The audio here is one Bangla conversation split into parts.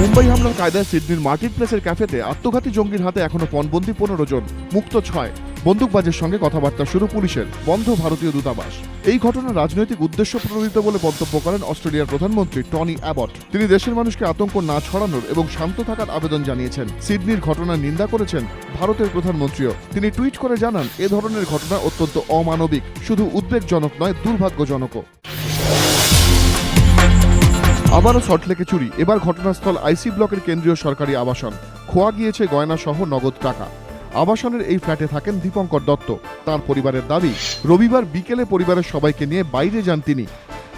মুম্বাই হামলার কায়দায় সিডনির মার্টিন প্লেসের ক্যাফেতে আত্মঘাতী জঙ্গির হাতে এখনও পণবন্দি পনেরো জন, মুক্ত ছয়। বন্দুকবাজের সঙ্গে কথাবার্তা শুরু পুলিশের, বন্ধ ভারতীয় দূতাবাস। এই ঘটনা রাজনৈতিক উদ্দেশ্য প্রণোদিত বলে মন্তব্য করেন অস্ট্রেলিয়ার প্রধানমন্ত্রী টনি অ্যাবট। তিনি দেশের মানুষকে আতঙ্ক না ছড়ানোর এবং শান্ত থাকার আবেদন জানিয়েছেন। সিডনির ঘটনার নিন্দা করেছেন ভারতের প্রধানমন্ত্রীও। তিনি টুইট করে জানান, এ ধরনের ঘটনা অত্যন্ত অমানবিক, শুধু উদ্বেগজনক নয়, দুর্ভাগ্যজনকও। আবারও সল্টলেকে চুরি। এবার ঘটনাস্থল আইসি ব্লকের কেন্দ্রীয় সরকারি আবাসন। খোয়া গিয়েছে গয়না সহ নগদ টাকা। আবাসনের এই ফ্ল্যাটে থাকেন দীপঙ্কর দত্ত। তার পরিবারের দাবি, রবিবার বিকেলে পরিবারের সবাইকে নিয়ে বাইরে যান তিনি।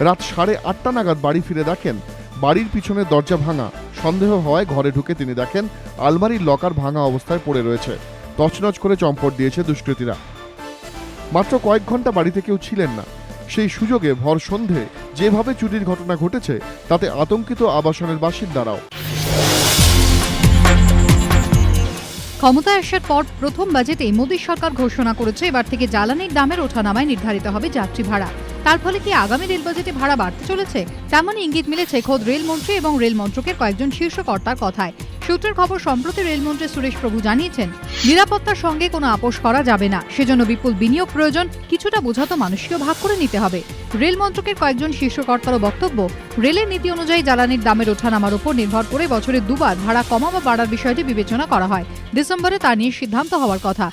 রাত সাড়ে আটটা নাগাদ বাড়ি ফিরে দেখেন, বাড়ির পিছনে দরজা ভাঙা। সন্দেহ হওয়ায় ঘরে ঢুকে তিনি দেখেন, আলমারির লকার ভাঙা অবস্থায় পড়ে রয়েছে। তছনছ করে চম্পট দিয়েছে দুষ্কৃতীরা। মাত্র কয়েক ঘণ্টা বাড়িতে কেউ ছিলেন না। সেই সুযোগে ভর সন্ধে যেভাবে চুরির ঘটনা ঘটেছে, তাতে আতঙ্কিত আবাসনের বাসিন্দারাও। ক্ষমতায় আসার পর প্রথম বাজেটে মোদী সরকার ঘোষণা করেছে, এবার থেকে জ্বালানির দামের ওঠানামায় নির্ধারিত হবে যাত্রী ভাড়া। তার ফলে কি আগামী রেল বাজেটে ভাড়া বাড়তে চলেছে? তেমনই ইঙ্গিত মিলেছে খোদ রেলমন্ত্রী এবং রেল মন্ত্রকের কয়েকজন শীর্ষ কর্তার কথায়। সূত্রের খবর, সম্প্রতি রেলমন্ত্রী সুরেশ প্রভু জানিয়েছেন, নিরাপত্তার সঙ্গে কোনো আপোষ করা যাবে না। সেজন্য বিপুল বিনিয়োগ প্রয়োজন, কিছুটা বোঝাতো মানুষকেও ভাগ করে নিতে হবে। রেল মন্ত্রকের কয়েকজন শীর্ষ কর্তারও বক্তব্য, রেলের নীতি অনুযায়ী জ্বালানির দামের ওঠানামার উপর নির্ভর করে বছরে দুবার ভাড়া কমা বা বাড়ার বিষয়টি বিবেচনা করা হয়। ডিসেম্বরে তা নিয়ে সিদ্ধান্ত হওয়ার কথা।